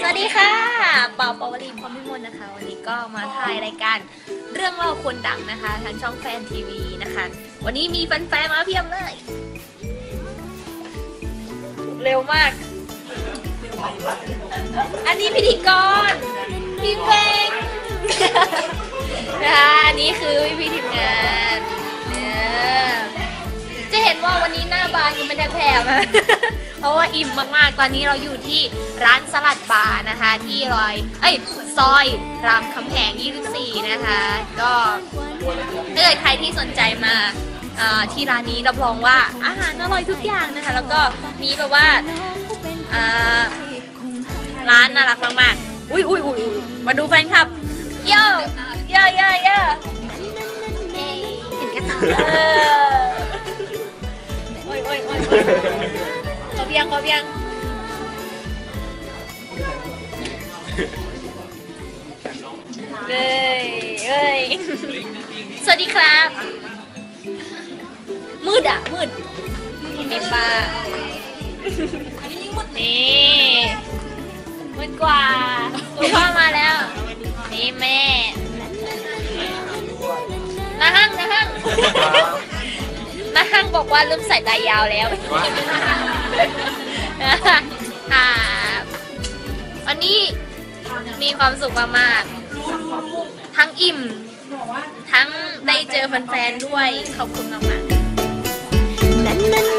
สวัสดีค่ะเป่าปาวลีพร้อมพิมลนะคะ วันนี้ก็มาถ่ายรายการเรื่องเล่าคนดังนะคะทางช่องแฟนทีวีนะคะ วันนี้มีแฟนๆมาเพียบเลย เร็วมาก อันนี้พิธีกรพี่เป้งนะคะอันนี้คือพี่ทีมงานเนี่ยจะเห็นว่าวันนี้หน้าบานยังไม่ได้แผ่มา ราะว่าอิ่มมากๆ ตอนนี้เราอยู่ที่ร้านสลัดบาร์นะคะ ที่รอย เอ้ย ซอยรามคำแหง 24 นะคะ ก็ถ้าเกิดใครที่สนใจมาเอ่อที่ร้านนี้รับรองว่าอาหารอร่อยทุกอย่างนะคะ แล้วก็มีแบบว่าอ่าร้านน่ารักมากๆ อุ้ยอุ้ยอุ้ยอุ๊ยมาดูแฟนคลับ เยอะเยอะเยอะเยอะเห็นกันต่อ ขอเพียงขอเพียงเอ้ยเอ้ยสวัสดีครับ มืดอะ มืดมีป้านี่มืดกว่า นาห้างบอกว่าเริ่มใส่ตายาวแล้วอ่าวันนี้มีความสุขมากๆ ทั้งอิ่ม ทั้งได้เจอแฟนๆด้วย ขอบคุณมากๆ na na na na